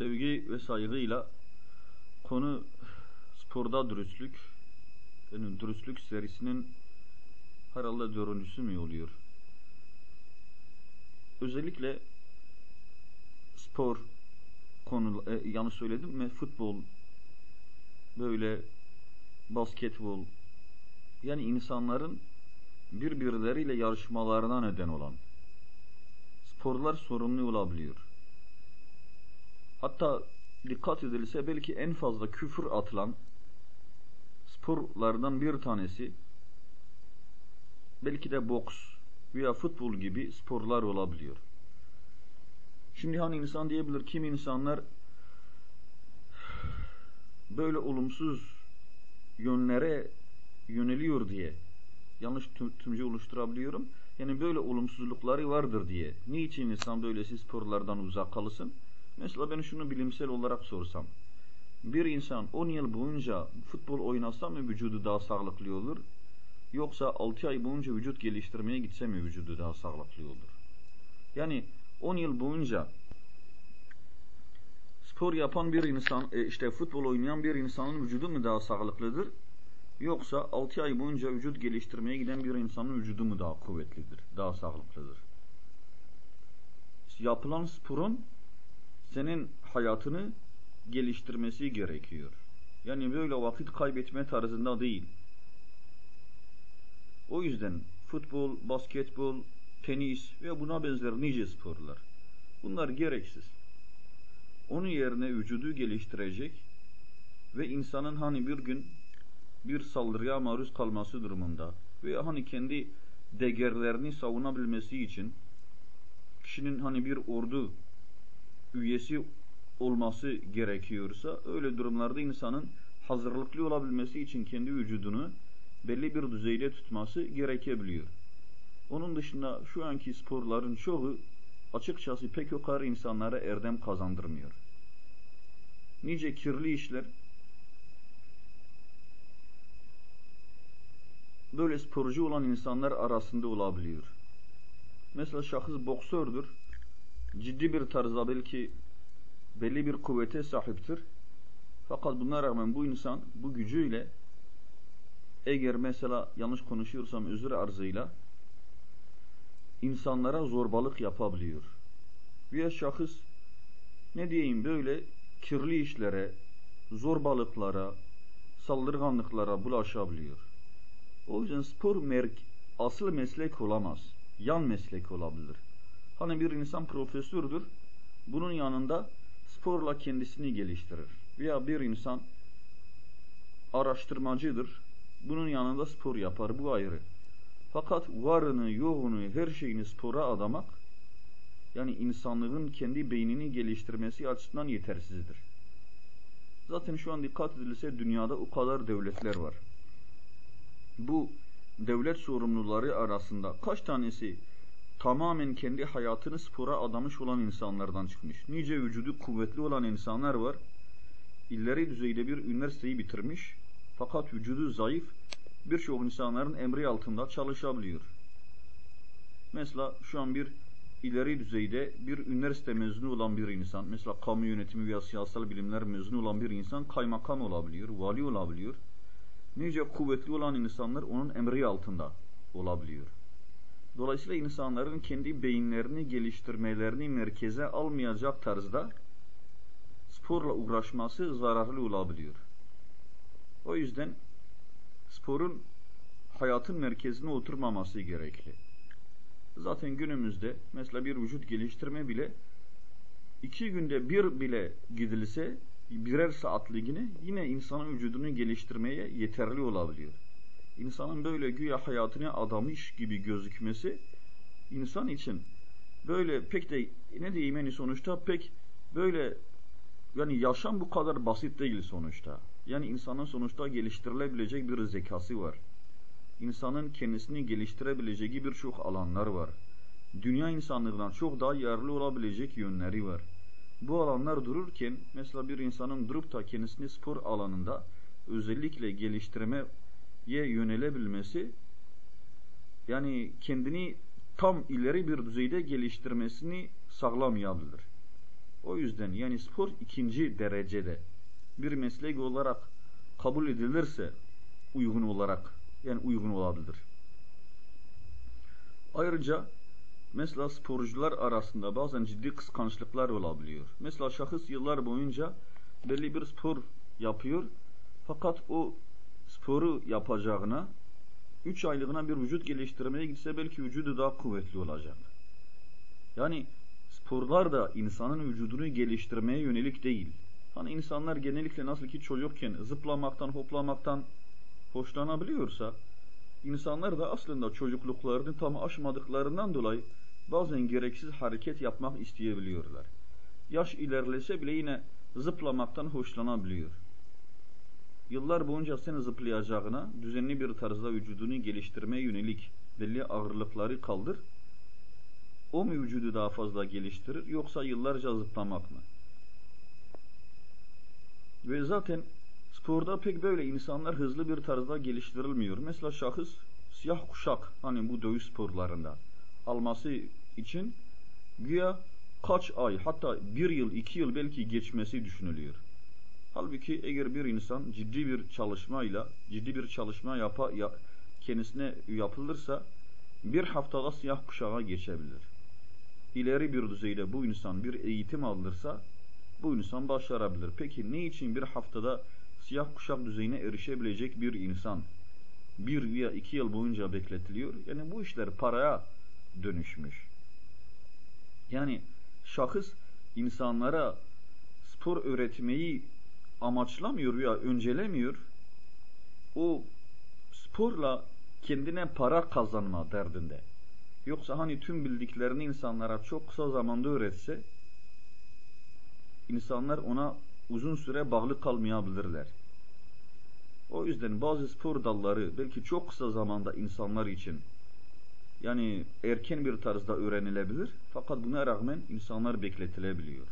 sevgi ve saygıyla konu sporda dürüstlük. Yani dürüstlük serisinin herhalde dördüncüsü mü oluyor? Özellikle spor konu e, yanlış söyledim mi? Futbol böyle basketbol yani insanların birbirleriyle yarışmalarına neden olan sporlar sorumlu olabiliyor. Hatta dikkat edilse belki en fazla küfür atılan sporlardan bir tanesi belki de boks veya futbol gibi sporlar olabiliyor. Şimdi hani insan diyebilir kim insanlar böyle olumsuz yönlere yöneliyor diye yanlış tümce oluşturabiliyorum. Yani böyle olumsuzlukları vardır diye. Niçin insan böylesi sporlardan uzak kalsın? Mesela ben şunu bilimsel olarak sorsam. Bir insan 10 yıl boyunca futbol oynasa mı vücudu daha sağlıklı olur? Yoksa 6 ay boyunca vücut geliştirmeye gitse mi vücudu daha sağlıklı olur? Yani 10 yıl boyunca spor yapan bir insan, e, işte futbol oynayan bir insanın vücudu mu daha sağlıklıdır? Yoksa 6 ay boyunca vücut geliştirmeye giden bir insanın vücudu mu daha kuvvetlidir, daha sağlıklıdır? Yapılan sporun senin hayatını geliştirmesi gerekiyor. Yani böyle vakit kaybetme tarzında değil. O yüzden futbol, basketbol, tenis ve buna benzer nice sporlar. Bunlar gereksiz. Onun yerine vücudu geliştirecek ve insanın hani bir gün bir saldırıya maruz kalması durumunda veya hani kendi değerlerini savunabilmesi için kişinin hani bir ordu üyesi olması gerekiyorsa öyle durumlarda insanın hazırlıklı olabilmesi için kendi vücudunu belli bir düzeyde tutması gerekebiliyor. Onun dışında şu anki sporların çoğu açıkçası pek o kadar insanlara erdem kazandırmıyor. Nice kirli işler böyle sporcu olan insanlar arasında olabiliyor. Mesela şahıs boksördür. Ciddi bir tarzda belki belli bir kuvvete sahiptir. Fakat buna rağmen bu insan bu gücüyle eğer mesela yanlış konuşuyorsam özür arzıyla insanlara zorbalık yapabiliyor. Veya şahıs ne diyeyim böyle kirli işlere, zorbalıklara, saldırganlıklara bulaşabiliyor. O yüzden spor merk asıl meslek olamaz. Yan meslek olabilir. Hani bir insan profesördür. Bunun yanında sporla kendisini geliştirir. Veya bir insan araştırmacıdır. Bunun yanında spor yapar. Bu ayrı. Fakat varını, yoğunu, her şeyini spora adamak yani insanlığın kendi beynini geliştirmesi açısından yetersizdir. Zaten şu an dikkat edilse dünyada o kadar devletler var. Bu devlet sorumluları arasında kaç tanesi tamamen kendi hayatını spora adamış olan insanlardan çıkmış. Nice vücudu kuvvetli olan insanlar var. İlleri düzeyde bir üniversiteyi bitirmiş. Fakat vücudu zayıf birçok insanların emri altında çalışabiliyor. Mesela şu an bir ileri düzeyde bir üniversite mezunu olan bir insan, mesela kamu yönetimi veya siyasal bilimler mezunu olan bir insan kaymakam olabiliyor, vali olabiliyor. Nice kuvvetli olan insanlar onun emri altında olabiliyor. Dolayısıyla insanların kendi beyinlerini geliştirmelerini merkeze almayacak tarzda sporla uğraşması zararlı olabiliyor. O yüzden sporun hayatın merkezine oturmaması gerekli. Zaten günümüzde mesela bir vücut geliştirme bile iki günde bir bile gidilse birer saatliğine yine insanın vücudunu geliştirmeye yeterli olabiliyor insanın böyle güya hayatını adamış gibi gözükmesi insan için böyle pek de ne diyeyim yani sonuçta pek böyle yani yaşam bu kadar basit değil sonuçta. Yani insanın sonuçta geliştirilebilecek bir zekası var. İnsanın kendisini geliştirebileceği birçok alanlar var. Dünya insanlığından çok daha yararlı olabilecek yönleri var. Bu alanlar dururken mesela bir insanın durup da kendisini spor alanında özellikle geliştirme yönelebilmesi yani kendini tam ileri bir düzeyde geliştirmesini sağlamayabilir. O yüzden yani spor ikinci derecede bir meslek olarak kabul edilirse uygun olarak yani uygun olabilir. Ayrıca mesela sporcular arasında bazen ciddi kıskançlıklar olabiliyor. Mesela şahıs yıllar boyunca belli bir spor yapıyor fakat o sporu yapacağına 3 aylığına bir vücut geliştirmeye gitse belki vücudu daha kuvvetli olacak. Yani sporlar da insanın vücudunu geliştirmeye yönelik değil. Hani insanlar genellikle nasıl ki çocukken zıplamaktan, hoplamaktan hoşlanabiliyorsa insanlar da aslında çocukluklarını tam aşmadıklarından dolayı bazen gereksiz hareket yapmak isteyebiliyorlar. Yaş ilerlese bile yine zıplamaktan hoşlanabiliyor. Yıllar boyunca sen zıplayacağına düzenli bir tarzda vücudunu geliştirmeye yönelik belli ağırlıkları kaldır. O mu vücudu daha fazla geliştirir yoksa yıllarca zıplamak mı? Ve zaten sporda pek böyle insanlar hızlı bir tarzda geliştirilmiyor. Mesela şahıs siyah kuşak hani bu dövüş sporlarında alması için güya kaç ay hatta bir yıl iki yıl belki geçmesi düşünülüyor. Halbuki eğer bir insan ciddi bir çalışmayla ciddi bir çalışma yapa, ya, kendisine yapılırsa bir haftada siyah kuşağa geçebilir. İleri bir düzeyde bu insan bir eğitim alırsa bu insan başarabilir. Peki ne için bir haftada siyah kuşak düzeyine erişebilecek bir insan bir veya iki yıl boyunca bekletiliyor? Yani bu işler paraya dönüşmüş. Yani şahıs insanlara spor öğretmeyi amaçlamıyor veya öncelemiyor. O sporla kendine para kazanma derdinde. Yoksa hani tüm bildiklerini insanlara çok kısa zamanda öğretse insanlar ona uzun süre bağlı kalmayabilirler. O yüzden bazı spor dalları belki çok kısa zamanda insanlar için yani erken bir tarzda öğrenilebilir fakat buna rağmen insanlar bekletilebiliyor.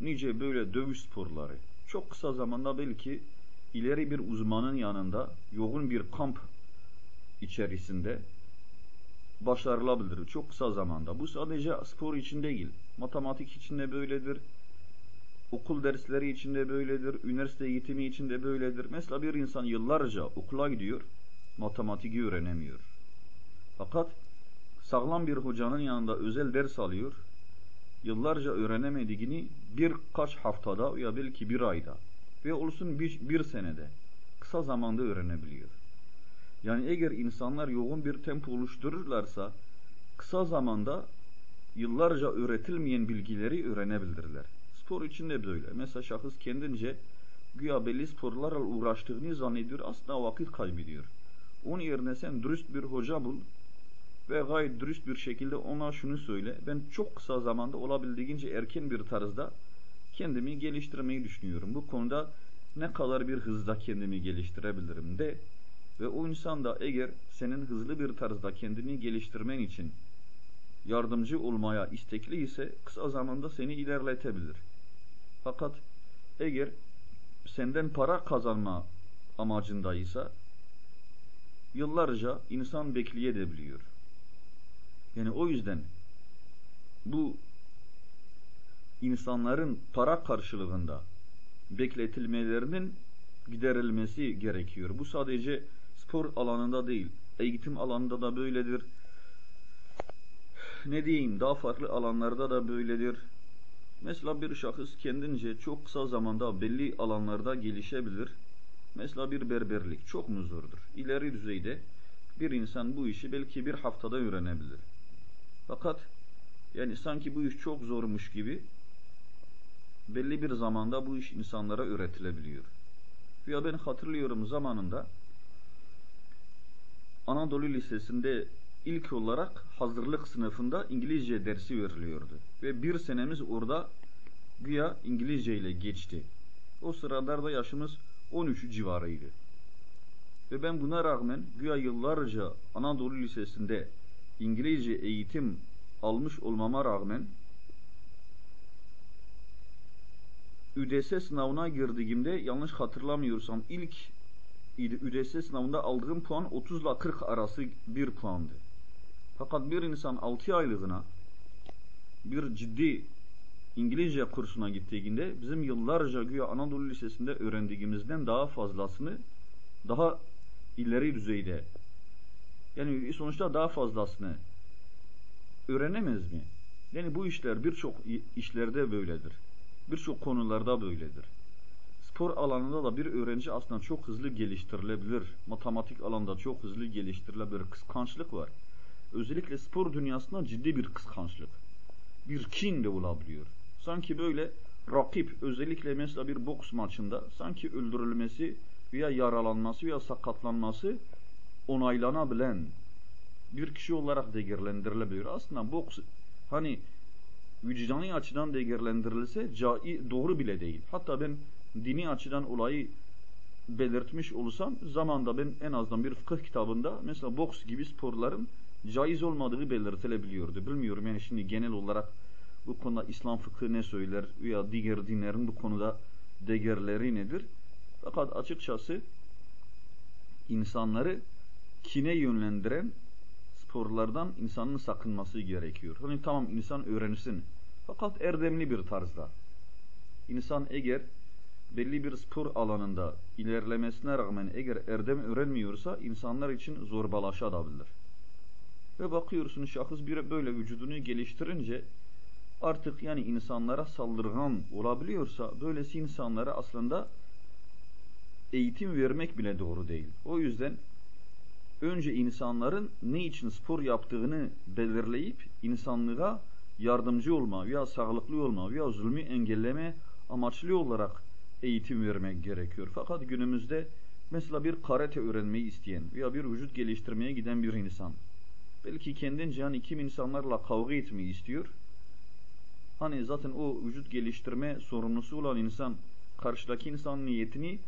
Nice böyle dövüş sporları çok kısa zamanda belki ileri bir uzmanın yanında yoğun bir kamp içerisinde başarılabilir çok kısa zamanda. Bu sadece spor için değil, matematik için de böyledir, okul dersleri için de böyledir, üniversite eğitimi için de böyledir. Mesela bir insan yıllarca okula gidiyor, matematiği öğrenemiyor. Fakat sağlam bir hocanın yanında özel ders alıyor, yıllarca öğrenemediğini birkaç haftada ya belki bir ayda ve olsun bir, bir senede kısa zamanda öğrenebiliyor. Yani eğer insanlar yoğun bir tempo oluştururlarsa kısa zamanda yıllarca öğretilmeyen bilgileri öğrenebilirler. Spor için de böyle. Mesela şahıs kendince güya belli sporlarla uğraştığını zannediyor aslında vakit kaybediyor. Onun yerine sen dürüst bir hoca bul ve gayet dürüst bir şekilde ona şunu söyle. Ben çok kısa zamanda olabildiğince erken bir tarzda kendimi geliştirmeyi düşünüyorum. Bu konuda ne kadar bir hızda kendimi geliştirebilirim de ve o insan da eğer senin hızlı bir tarzda kendini geliştirmen için yardımcı olmaya istekli ise kısa zamanda seni ilerletebilir. Fakat eğer senden para kazanma amacındaysa yıllarca insan bekleyebiliyor. Yani o yüzden bu insanların para karşılığında bekletilmelerinin giderilmesi gerekiyor. Bu sadece spor alanında değil, eğitim alanında da böyledir. Ne diyeyim, daha farklı alanlarda da böyledir. Mesela bir şahıs kendince çok kısa zamanda belli alanlarda gelişebilir. Mesela bir berberlik çok mu zordur? İleri düzeyde bir insan bu işi belki bir haftada öğrenebilir. Fakat yani sanki bu iş çok zormuş gibi belli bir zamanda bu iş insanlara öğretilebiliyor. Ya ben hatırlıyorum zamanında Anadolu Lisesi'nde ilk olarak hazırlık sınıfında İngilizce dersi veriliyordu. Ve bir senemiz orada güya İngilizce ile geçti. O sıralarda yaşımız 13 civarıydı. Ve ben buna rağmen güya yıllarca Anadolu Lisesi'nde İngilizce eğitim almış olmama rağmen ÜDS sınavına girdiğimde yanlış hatırlamıyorsam ilk ÜDS sınavında aldığım puan 30 ile 40 arası bir puandı. Fakat bir insan 6 aylığına bir ciddi İngilizce kursuna gittiğinde bizim yıllarca güya Anadolu Lisesi'nde öğrendiğimizden daha fazlasını daha ileri düzeyde yani sonuçta daha fazlasını öğrenemez mi? Yani bu işler birçok işlerde böyledir. Birçok konularda böyledir. Spor alanında da bir öğrenci aslında çok hızlı geliştirilebilir. Matematik alanda çok hızlı geliştirilebilir. Kıskançlık var. Özellikle spor dünyasında ciddi bir kıskançlık. Bir kin de olabiliyor. Sanki böyle rakip özellikle mesela bir boks maçında sanki öldürülmesi veya yaralanması veya sakatlanması onaylanabilen bir kişi olarak değerlendirilebiliyor. Aslında boks hani vicdani açıdan değerlendirilse cai, doğru bile değil. Hatta ben dini açıdan olayı belirtmiş olsam zamanda ben en azından bir fıkıh kitabında mesela boks gibi sporların caiz olmadığı belirtilebiliyordu. Bilmiyorum yani şimdi genel olarak bu konuda İslam fıkhı ne söyler veya diğer dinlerin bu konuda değerleri nedir? Fakat açıkçası insanları kine yönlendiren sporlardan insanın sakınması gerekiyor. Hani tamam insan öğrensin. Fakat erdemli bir tarzda. İnsan eğer belli bir spor alanında ilerlemesine rağmen eğer erdem öğrenmiyorsa insanlar için zorbalaşabilir. Ve bakıyorsun şahıs bir böyle vücudunu geliştirince artık yani insanlara saldırgan olabiliyorsa böylesi insanlara aslında eğitim vermek bile doğru değil. O yüzden önce insanların ne için spor yaptığını belirleyip insanlığa yardımcı olma veya sağlıklı olma veya zulmü engelleme amaçlı olarak eğitim vermek gerekiyor. Fakat günümüzde mesela bir karate öğrenmeyi isteyen veya bir vücut geliştirmeye giden bir insan belki kendince hani kim insanlarla kavga etmeyi istiyor. Hani zaten o vücut geliştirme sorumlusu olan insan karşıdaki insan niyetini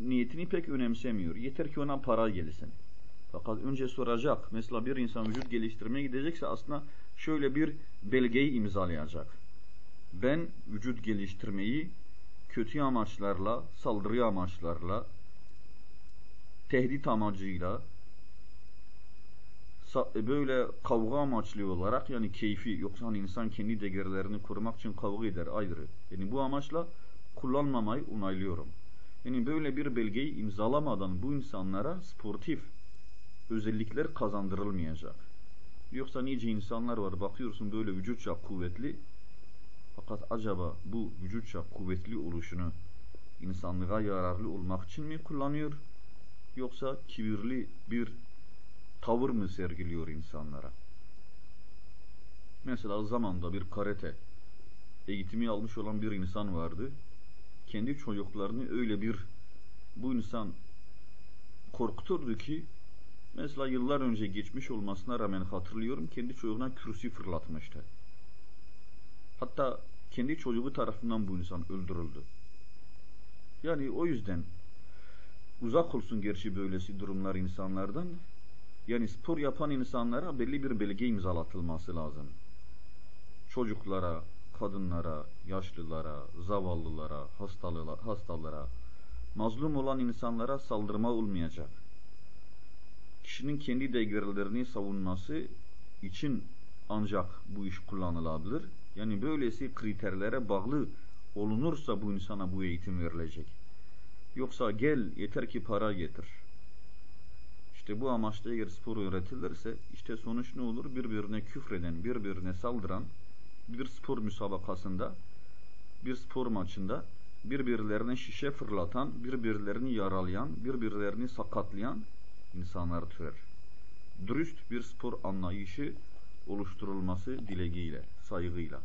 niyetini pek önemsemiyor. Yeter ki ona para gelsin. Fakat önce soracak. Mesela bir insan vücut geliştirmeye gidecekse aslında şöyle bir belgeyi imzalayacak. Ben vücut geliştirmeyi kötü amaçlarla, saldırı amaçlarla, tehdit amacıyla, e, böyle kavga amaçlı olarak yani keyfi yoksa hani insan kendi değerlerini korumak için kavga eder ayrı. Yani bu amaçla kullanmamayı onaylıyorum. Yani böyle bir belgeyi imzalamadan bu insanlara sportif özellikler kazandırılmayacak. Yoksa nice insanlar var bakıyorsun böyle vücutça kuvvetli fakat acaba bu vücutça kuvvetli oluşunu insanlığa yararlı olmak için mi kullanıyor? Yoksa kibirli bir tavır mı sergiliyor insanlara? Mesela zamanda bir karate eğitimi almış olan bir insan vardı. Kendi çocuklarını öyle bir bu insan korkuturdu ki mesela yıllar önce geçmiş olmasına rağmen hatırlıyorum kendi çocuğuna kürsü fırlatmıştı. Hatta kendi çocuğu tarafından bu insan öldürüldü. Yani o yüzden uzak olsun gerçi böylesi durumlar insanlardan. Yani spor yapan insanlara belli bir belge imzalatılması lazım. Çocuklara, kadınlara, yaşlılara, zavallılara, hastalara, hastalara, mazlum olan insanlara saldırma olmayacak. Kişinin kendi değerlerini savunması için ancak bu iş kullanılabilir. Yani böylesi kriterlere bağlı olunursa bu insana bu eğitim verilecek. Yoksa gel yeter ki para getir. İşte bu amaçla eğer spor öğretilirse işte sonuç ne olur? Birbirine küfreden, birbirine saldıran bir spor müsabakasında, bir spor maçında birbirlerine şişe fırlatan, birbirlerini yaralayan, birbirlerini sakatlayan insanlar türer. Dürüst bir spor anlayışı oluşturulması dileğiyle, saygıyla.